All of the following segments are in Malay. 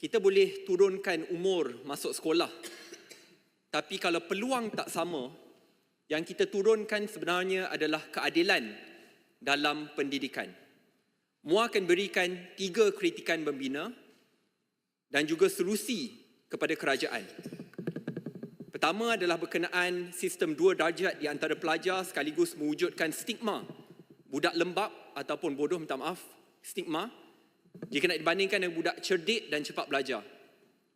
kita boleh turunkan umur masuk sekolah. Tapi kalau peluang tak sama, yang kita turunkan sebenarnya adalah keadilan dalam pendidikan. MUA akan berikan tiga kritikan membina dan juga solusi kepada kerajaan. Pertama adalah berkenaan sistem dua darjat di antara pelajar sekaligus mewujudkan stigma budak lembab ataupun bodoh minta maaf stigma jika nak dibandingkan dengan budak cerdik dan cepat belajar.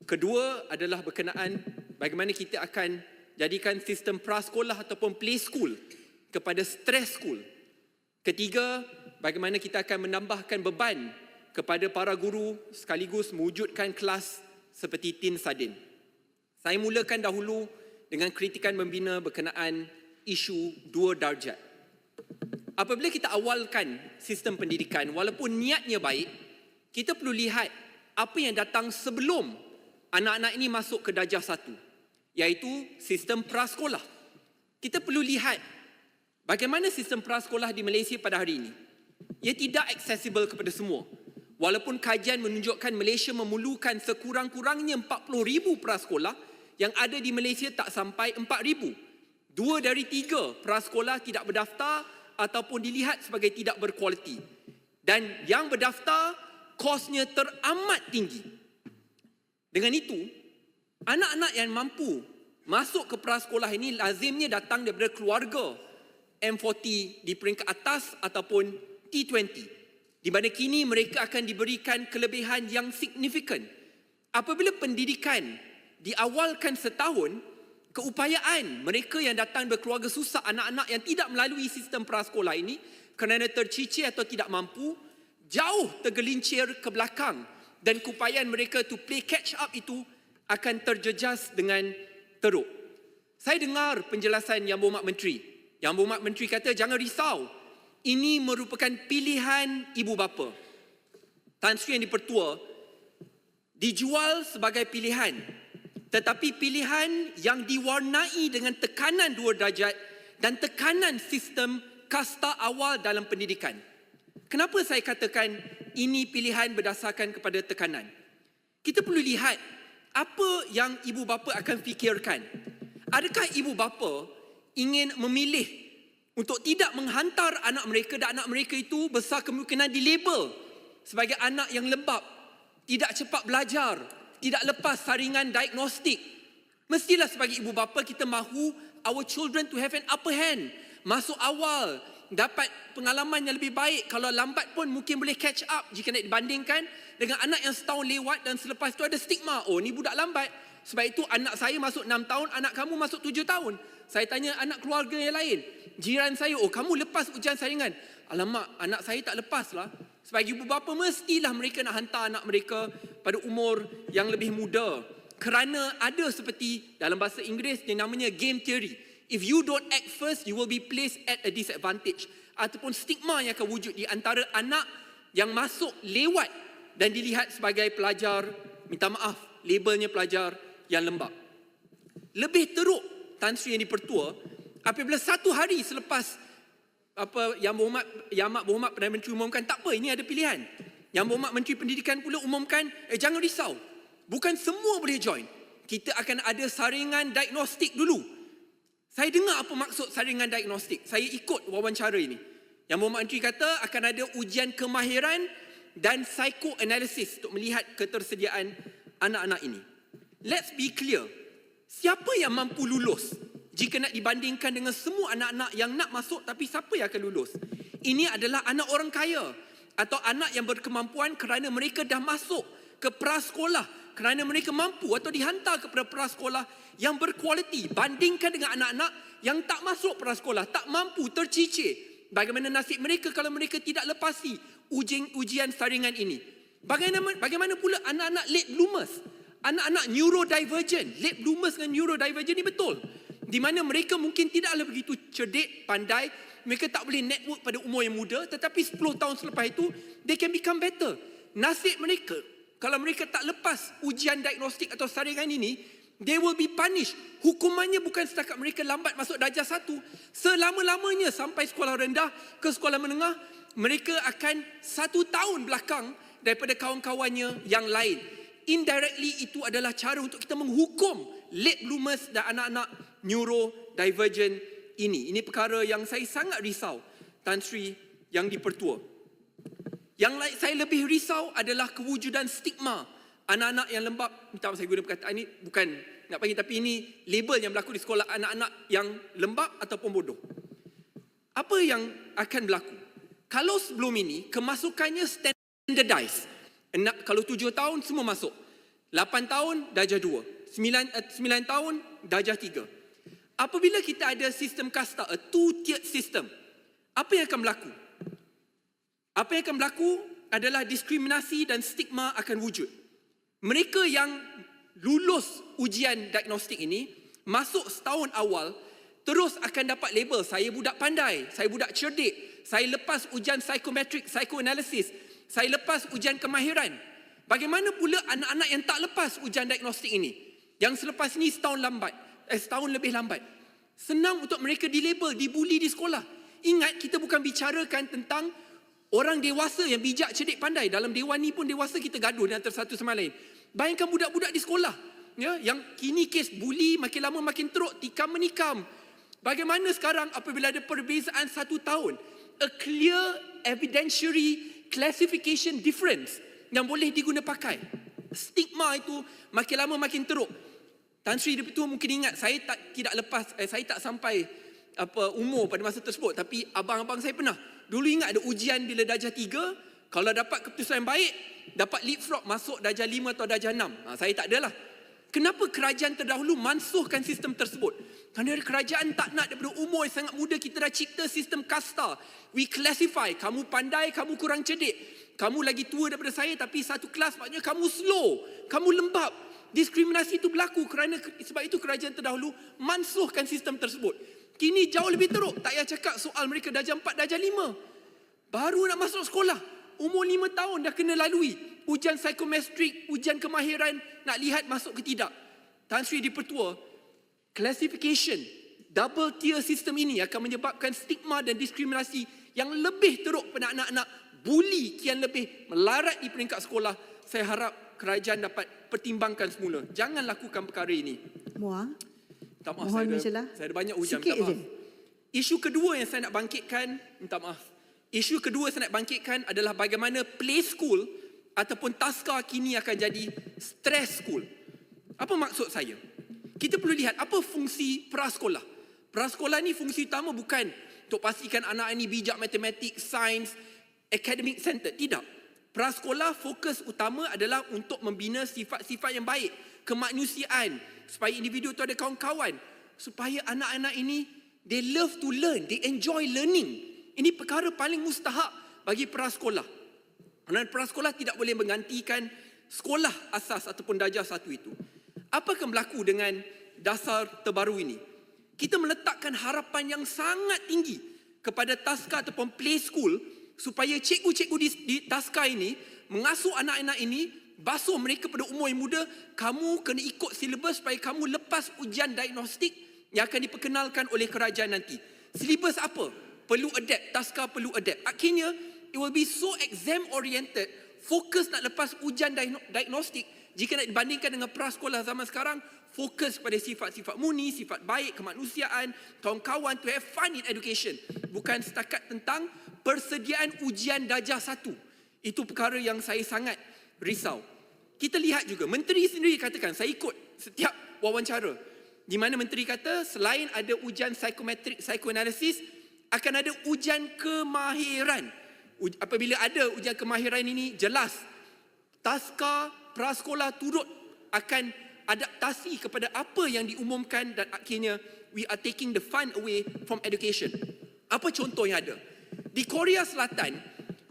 Kedua adalah berkenaan bagaimana kita akan jadikan sistem prasekolah ataupun play school kepada stress school. Ketiga, bagaimana kita akan menambahkan beban kepada para guru sekaligus mewujudkan kelas seperti tin sadin. Saya mulakan dahulu dengan kritikan membina berkenaan isu dua darjat. Apabila kita awalkan sistem pendidikan, walaupun niatnya baik, kita perlu lihat apa yang datang sebelum anak-anak ini masuk ke darjah satu, iaitu sistem prasekolah. Kita perlu lihat bagaimana sistem prasekolah di Malaysia pada hari ini. Ia tidak accessible kepada semua. Walaupun kajian menunjukkan Malaysia memerlukan sekurang-kurangnya 40,000 prasekolah, yang ada di Malaysia tak sampai 4,000. Dua dari tiga prasekolah tidak berdaftar ataupun dilihat sebagai tidak berkualiti. Dan yang berdaftar kosnya teramat tinggi. Dengan itu, anak-anak yang mampu masuk ke prasekolah ini lazimnya datang daripada keluarga M40 di peringkat atas ataupun T20. Di mana kini mereka akan diberikan kelebihan yang signifikan. Apabila pendidikan diawalkan setahun, keupayaan mereka yang datang berkeluarga susah, anak-anak yang tidak melalui sistem prasekolah ini kerana tercicir atau tidak mampu, jauh tergelincir ke belakang dan keupayaan mereka to play catch up itu akan terjejas dengan teruk. Saya dengar penjelasan Yang Berhormat Menteri. Yang Berhormat Menteri kata jangan risau. Ini merupakan pilihan ibu bapa. Tan Sri yang dipertua dijual sebagai pilihan. Tetapi pilihan yang diwarnai dengan tekanan dua darjat dan tekanan sistem kasta awal dalam pendidikan. Kenapa saya katakan ini pilihan berdasarkan kepada tekanan? Kita perlu lihat apa yang ibu bapa akan fikirkan. Adakah ibu bapa ingin memilih untuk tidak menghantar anak mereka dan anak mereka itu besar kemungkinan dilabel sebagai anak yang lembab, tidak cepat belajar, tidak lepas saringan diagnostik. Mestilah sebagai ibu bapa kita mahu our children to have an upper hand. Masuk awal, dapat pengalaman yang lebih baik. Kalau lambat pun mungkin boleh catch up jika nak dibandingkan dengan anak yang setahun lewat dan selepas itu ada stigma. Oh ni budak lambat. Sebab itu anak saya masuk 6 tahun, anak kamu masuk 7 tahun. Saya tanya anak keluarga yang lain. Jiran saya, oh kamu lepas ujian saringan. Alamak, anak saya tak lepas lah. Sebagai ibu bapa mestilah mereka nak hantar anak mereka pada umur yang lebih muda. Kerana ada seperti dalam bahasa Inggeris yang namanya game theory. If you don't act first, you will be placed at a disadvantage. Ataupun stigma yang akan wujud di antara anak yang masuk lewat dan dilihat sebagai pelajar, minta maaf, labelnya pelajar yang lembab. Lebih teruk Tan Sri yang dipertua, apabila satu hari selepas apa yang berhormat yang amat berhormat Perdana Menteri umumkan tak apa ini ada pilihan. Yang berhormat Menteri Pendidikan pula umumkan eh jangan risau. Bukan semua boleh join. Kita akan ada saringan diagnostik dulu. Saya dengar apa maksud saringan diagnostik. Saya ikut wawancara ini. Yang Menteri kata akan ada ujian kemahiran dan psychoanalysis untuk melihat ketersediaan anak-anak ini. Let's be clear. Siapa yang mampu lulus jika nak dibandingkan dengan semua anak-anak yang nak masuk tapi siapa yang akan lulus? Ini adalah anak orang kaya atau anak yang berkemampuan kerana mereka dah masuk ke prasekolah kerana mereka mampu atau dihantar kepada prasekolah yang berkualiti bandingkan dengan anak-anak yang tak masuk prasekolah, tak mampu, tercicir. Bagaimana nasib mereka kalau mereka tidak lepasi ujian, ujian saringan ini? Bagaimana, bagaimana pula anak-anak late bloomers? Anak-anak neurodivergent, late bloomers dengan neurodivergent ini betul. Di mana mereka mungkin tidaklah begitu cerdik, pandai, mereka tak boleh network pada umur yang muda, tetapi 10 tahun selepas itu, they can become better. Nasib mereka, kalau mereka tak lepas ujian diagnostik atau saringan ini, they will be punished. Hukumannya bukan setakat mereka lambat masuk darjah satu. Selama-lamanya sampai sekolah rendah ke sekolah menengah, mereka akan satu tahun belakang daripada kawan-kawannya yang lain. indirectly itu adalah cara untuk kita menghukum late bloomers dan anak-anak neurodivergent ini. Ini perkara yang saya sangat risau Tan Sri yang dipertua. Yang saya lebih risau adalah kewujudan stigma anak-anak yang lembab. Minta maaf saya guna perkataan ini bukan nak bagi tapi ini label yang berlaku di sekolah anak-anak yang lembab ataupun bodoh. Apa yang akan berlaku? Kalau sebelum ini kemasukannya standardized. Enak, kalau tujuh tahun semua masuk. Lapan tahun darjah dua. Sembilan, uh, sembilan tahun darjah tiga. Apabila kita ada sistem kasta, a two-tiered system, apa yang akan berlaku? Apa yang akan berlaku adalah diskriminasi dan stigma akan wujud. Mereka yang lulus ujian diagnostik ini, masuk setahun awal, terus akan dapat label, saya budak pandai, saya budak cerdik, saya lepas ujian psikometrik, psychoanalysis, saya lepas ujian kemahiran. Bagaimana pula anak-anak yang tak lepas ujian diagnostik ini? Yang selepas ini setahun lambat, eh, setahun lebih lambat. Senang untuk mereka dilabel, dibuli di sekolah. Ingat kita bukan bicarakan tentang orang dewasa yang bijak, cerdik, pandai. Dalam dewan ni pun dewasa kita gaduh antara satu sama lain. Bayangkan budak-budak di sekolah. Ya, yang kini kes buli makin lama makin teruk, tikam menikam. Bagaimana sekarang apabila ada perbezaan satu tahun? A clear evidentiary classification difference yang boleh diguna pakai. Stigma itu makin lama makin teruk. Tan Sri Deputua mungkin ingat saya tak tidak lepas eh, saya tak sampai apa umur pada masa tersebut tapi abang-abang saya pernah. Dulu ingat ada ujian bila darjah 3, kalau dapat keputusan yang baik, dapat leapfrog masuk darjah 5 atau darjah 6. Ha, saya tak adalah. Kenapa kerajaan terdahulu mansuhkan sistem tersebut? Kerana kerajaan tak nak daripada umur yang sangat muda kita dah cipta sistem kasta. We classify, kamu pandai, kamu kurang cerdik. Kamu lagi tua daripada saya tapi satu kelas maknanya kamu slow, kamu lembab. Diskriminasi itu berlaku kerana sebab itu kerajaan terdahulu mansuhkan sistem tersebut. Kini jauh lebih teruk. Tak payah cakap soal mereka darjah 4, darjah 5. Baru nak masuk sekolah. Umur 5 tahun dah kena lalui. Ujian psikometrik, ujian kemahiran. Nak lihat masuk ke tidak. Tan Sri dipertua. Classification. Double tier system ini akan menyebabkan stigma dan diskriminasi yang lebih teruk pada anak-anak. Bully kian lebih melarat di peringkat sekolah. Saya harap kerajaan dapat pertimbangkan semula. Jangan lakukan perkara ini. Muar. Tak maaf, Mohon saya, ada, saya ada banyak ujian. Sikit Minta maaf. je. Isu kedua yang saya nak bangkitkan, minta maaf. Isu kedua saya nak bangkitkan adalah bagaimana play school ataupun taska kini akan jadi stress school. Apa maksud saya? Kita perlu lihat apa fungsi prasekolah. Prasekolah ni fungsi utama bukan untuk pastikan anak ini bijak matematik, sains, academic center. Tidak. Prasekolah fokus utama adalah untuk membina sifat-sifat yang baik, kemanusiaan, supaya individu itu ada kawan-kawan, supaya anak-anak ini they love to learn, they enjoy learning. Ini perkara paling mustahak bagi prasekolah. Kerana prasekolah tidak boleh menggantikan sekolah asas ataupun darjah satu itu. Apa akan berlaku dengan dasar terbaru ini? Kita meletakkan harapan yang sangat tinggi kepada taska ataupun play school supaya cikgu-cikgu di, di taska ini mengasuh anak-anak ini basuh mereka pada umur yang muda kamu kena ikut silibus supaya kamu lepas ujian diagnostik yang akan diperkenalkan oleh kerajaan nanti. Silibus apa? Perlu adapt, taska perlu adapt. Akhirnya it will be so exam oriented, fokus nak lepas ujian diagno- diagnostik jika nak dibandingkan dengan prasekolah zaman sekarang, fokus pada sifat-sifat muni, sifat baik, kemanusiaan, kawan-kawan to have fun in education. Bukan setakat tentang persediaan ujian darjah satu. Itu perkara yang saya sangat risau. Kita lihat juga, menteri sendiri katakan, saya ikut setiap wawancara. Di mana menteri kata, selain ada ujian psikometrik, psychoanalysis, akan ada ujian kemahiran. Uj- Apabila ada ujian kemahiran ini, jelas taska prasekolah turut akan adaptasi kepada apa yang diumumkan dan akhirnya we are taking the fun away from education. Apa contoh yang ada? Di Korea Selatan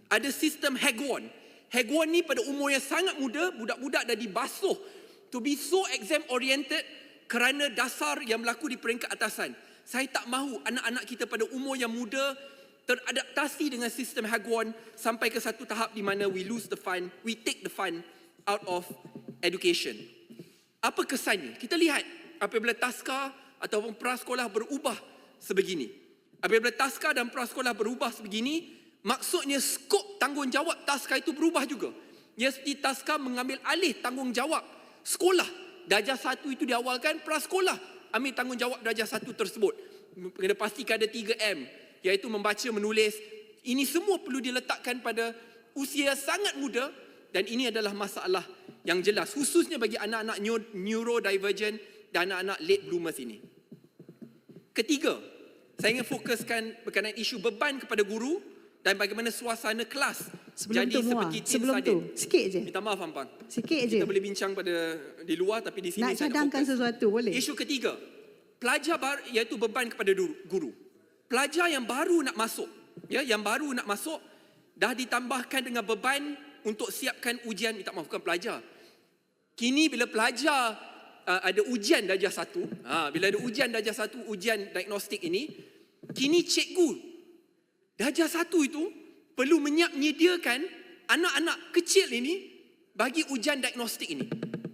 ada sistem Hagwon. Hagwon ni pada umur yang sangat muda, budak-budak dah dibasuh to be so exam oriented kerana dasar yang berlaku di peringkat atasan. Saya tak mahu anak-anak kita pada umur yang muda teradaptasi dengan sistem Hagwon sampai ke satu tahap di mana we lose the fun, we take the fun out of education. Apa kesannya? Kita lihat apabila taska ataupun prasekolah berubah sebegini. Apabila taska dan prasekolah berubah sebegini, maksudnya skop tanggungjawab taska itu berubah juga. Universiti Taska mengambil alih tanggungjawab sekolah. Darjah satu itu diawalkan prasekolah ambil tanggungjawab darjah satu tersebut. Kena pastikan ada 3M iaitu membaca, menulis. Ini semua perlu diletakkan pada usia sangat muda dan ini adalah masalah yang jelas khususnya bagi anak-anak neurodivergent dan anak-anak late bloomers ini. Ketiga, saya ingin fokuskan berkenaan isu beban kepada guru dan bagaimana suasana kelas Sebelum jadi tu, seperti tim Sebelum sadin. tu, sikit je. Minta maaf Ampang. Sikit je. Kita boleh bincang pada di luar tapi di sini Nak saya cadangkan fokus. sesuatu, boleh? Isu ketiga, pelajar baru iaitu beban kepada guru. Pelajar yang baru nak masuk, ya, yang baru nak masuk dah ditambahkan dengan beban untuk siapkan ujian, minta maaf bukan pelajar. Kini bila pelajar uh, ada ujian darjah satu, ha, bila ada ujian darjah satu, ujian diagnostik ini, kini cikgu darjah satu itu perlu menyediakan anak-anak kecil ini bagi ujian diagnostik ini.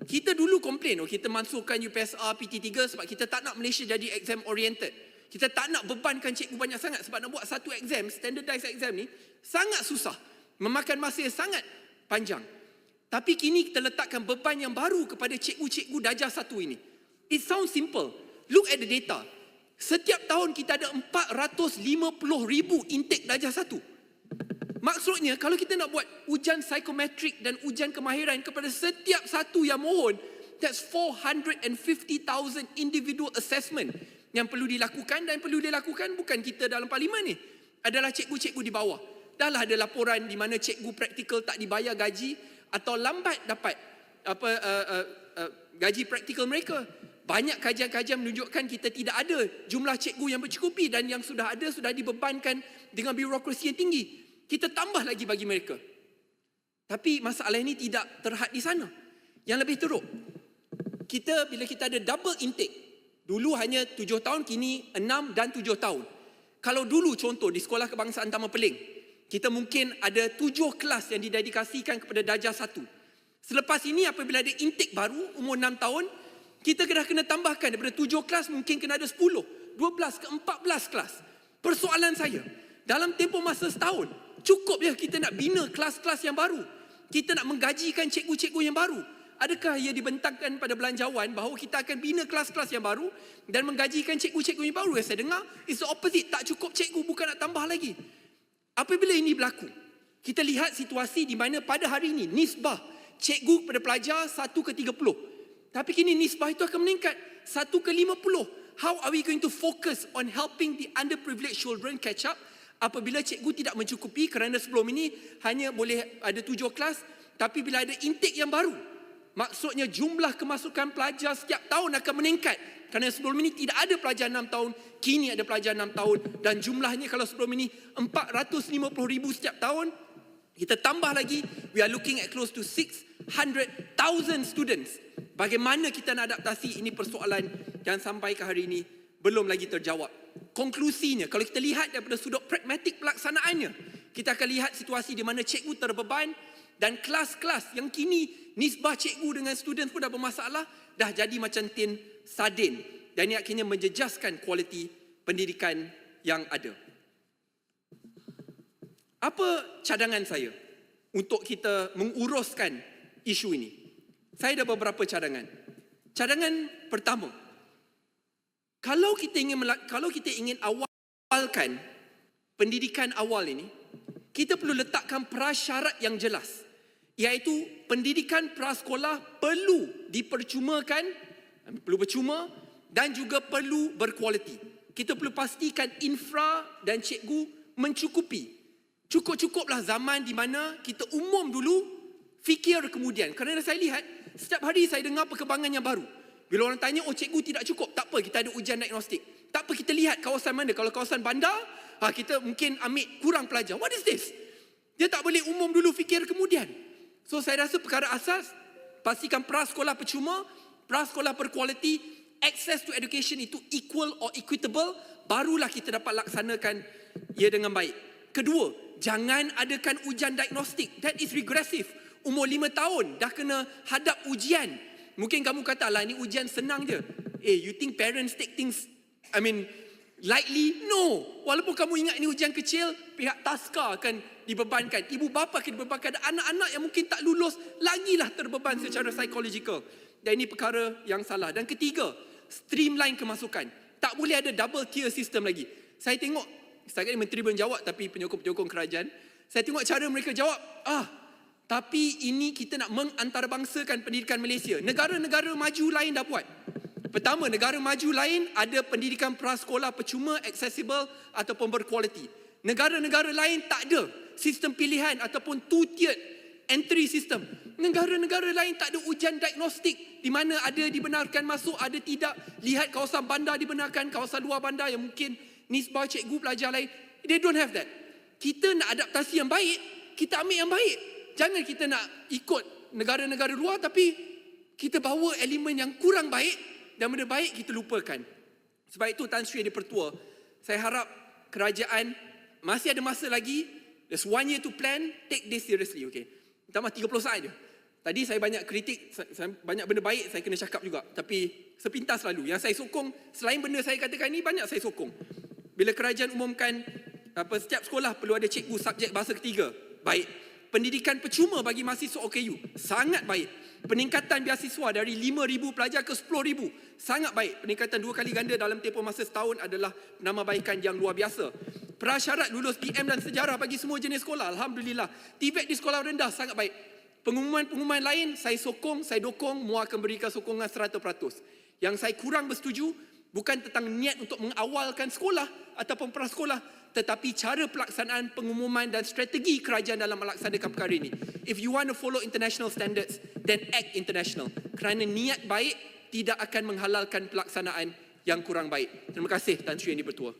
Kita dulu komplain, oh, kita masukkan UPSR, PT3 sebab kita tak nak Malaysia jadi exam oriented. Kita tak nak bebankan cikgu banyak sangat sebab nak buat satu exam, standardized exam ni, sangat susah. Memakan masa yang sangat panjang. Tapi kini kita letakkan beban yang baru kepada cikgu-cikgu darjah satu ini. It sounds simple. Look at the data. Setiap tahun kita ada 450 ribu intake darjah satu. Maksudnya kalau kita nak buat ujian psikometrik dan ujian kemahiran kepada setiap satu yang mohon, that's 450,000 individual assessment yang perlu dilakukan dan perlu dilakukan bukan kita dalam parlimen ni. Adalah cikgu-cikgu di bawah. Dahlah ada laporan di mana cikgu praktikal tak dibayar gaji atau lambat dapat apa uh, uh, uh, gaji praktikal mereka. Banyak kajian-kajian menunjukkan kita tidak ada jumlah cikgu yang bercukupi dan yang sudah ada sudah dibebankan dengan birokrasi yang tinggi. Kita tambah lagi bagi mereka. Tapi masalah ini tidak terhad di sana. Yang lebih teruk, kita bila kita ada double intake, dulu hanya tujuh tahun, kini enam dan tujuh tahun. Kalau dulu contoh di Sekolah Kebangsaan Taman Peling, kita mungkin ada tujuh kelas yang didedikasikan kepada darjah satu. Selepas ini apabila ada intake baru umur enam tahun, kita kena kena tambahkan daripada tujuh kelas mungkin kena ada sepuluh, dua belas ke empat belas kelas. Persoalan saya, dalam tempoh masa setahun, cukup ya kita nak bina kelas-kelas yang baru. Kita nak menggajikan cikgu-cikgu yang baru. Adakah ia dibentangkan pada belanjawan bahawa kita akan bina kelas-kelas yang baru dan menggajikan cikgu-cikgu yang baru? Saya dengar, it's the opposite. Tak cukup cikgu, bukan nak tambah lagi. Apabila ini berlaku, kita lihat situasi di mana pada hari ini nisbah cikgu kepada pelajar 1 ke 30. Tapi kini nisbah itu akan meningkat. 1 ke 50. How are we going to focus on helping the underprivileged children catch up? Apabila cikgu tidak mencukupi kerana sebelum ini hanya boleh ada tujuh kelas tapi bila ada intake yang baru maksudnya jumlah kemasukan pelajar setiap tahun akan meningkat. Kerana sebelum ini tidak ada pelajar 6 tahun kini ada pelajar 6 tahun. Dan jumlahnya kalau sebelum ini 450 ribu setiap tahun kita tambah lagi we are looking at close to 600,000 students bagaimana kita nak adaptasi ini persoalan yang sampai ke hari ini belum lagi terjawab. Konklusinya kalau kita lihat daripada sudut pragmatik pelaksanaannya kita akan lihat situasi di mana cikgu terbeban dan kelas-kelas yang kini nisbah cikgu dengan student pun dah bermasalah dah jadi macam tin sardin dan ini akhirnya menjejaskan kualiti pendidikan yang ada. Apa cadangan saya untuk kita menguruskan isu ini saya ada beberapa cadangan cadangan pertama kalau kita ingin kalau kita ingin awalkan pendidikan awal ini, kita perlu letakkan prasyarat yang jelas. Iaitu pendidikan prasekolah perlu dipercumakan, perlu bercuma dan juga perlu berkualiti. Kita perlu pastikan infra dan cikgu mencukupi. Cukup-cukuplah zaman di mana kita umum dulu, fikir kemudian. Kerana saya lihat, setiap hari saya dengar perkembangan yang baru. Bila orang tanya, oh cikgu tidak cukup. Tak apa, kita ada ujian diagnostik. Tak apa, kita lihat kawasan mana. Kalau kawasan bandar, ha, kita mungkin ambil kurang pelajar. What is this? Dia tak boleh umum dulu fikir kemudian. So saya rasa perkara asas, pastikan prasekolah percuma, prasekolah berkualiti, access to education itu equal or equitable, barulah kita dapat laksanakan ia dengan baik. Kedua, jangan adakan ujian diagnostik. That is regressive. Umur lima tahun dah kena hadap ujian. Mungkin kamu kata lah ni ujian senang je. Eh, you think parents take things, I mean, lightly? No. Walaupun kamu ingat ni ujian kecil, pihak taska akan dibebankan. Ibu bapa akan dibebankan. Anak-anak yang mungkin tak lulus lagilah terbeban secara psikologikal. Dan ini perkara yang salah. Dan ketiga, streamline kemasukan. Tak boleh ada double tier system lagi. Saya tengok, setakat ini menteri belum jawab tapi penyokong-penyokong kerajaan, saya tengok cara mereka jawab, ah, tapi ini kita nak mengantarabangsakan pendidikan Malaysia. Negara-negara maju lain dah buat. Pertama, negara maju lain ada pendidikan prasekolah percuma, accessible ataupun berkualiti. Negara-negara lain tak ada sistem pilihan ataupun two-tiered entry system. Negara-negara lain tak ada ujian diagnostik di mana ada dibenarkan masuk, ada tidak. Lihat kawasan bandar dibenarkan, kawasan luar bandar yang mungkin nisbah cikgu pelajar lain. They don't have that. Kita nak adaptasi yang baik, kita ambil yang baik. Jangan kita nak ikut negara-negara luar tapi kita bawa elemen yang kurang baik dan benda baik kita lupakan. Sebab itu Tan Sri di Pertua, saya harap kerajaan masih ada masa lagi, there's one year to plan, take this seriously, okay? Tambah 30 saat je. Tadi saya banyak kritik, banyak benda baik saya kena cakap juga. Tapi sepintas selalu. Yang saya sokong, selain benda saya katakan ini, banyak saya sokong. Bila kerajaan umumkan apa setiap sekolah perlu ada cikgu subjek bahasa ketiga, baik. Pendidikan percuma bagi mahasiswa OKU, sangat baik. Peningkatan beasiswa dari 5,000 pelajar ke 10,000, sangat baik. Peningkatan dua kali ganda dalam tempoh masa setahun adalah penambahbaikan yang luar biasa. Prasyarat lulus PM dan sejarah bagi semua jenis sekolah, Alhamdulillah. TVET di sekolah rendah, sangat baik. Pengumuman-pengumuman lain, saya sokong, saya dokong, MUA akan berikan sokongan 100%. Yang saya kurang bersetuju, bukan tentang niat untuk mengawalkan sekolah ataupun prasekolah, tetapi cara pelaksanaan pengumuman dan strategi kerajaan dalam melaksanakan perkara ini. If you want to follow international standards, then act international. Kerana niat baik tidak akan menghalalkan pelaksanaan yang kurang baik. Terima kasih Tan Sri Yang di-Pertua.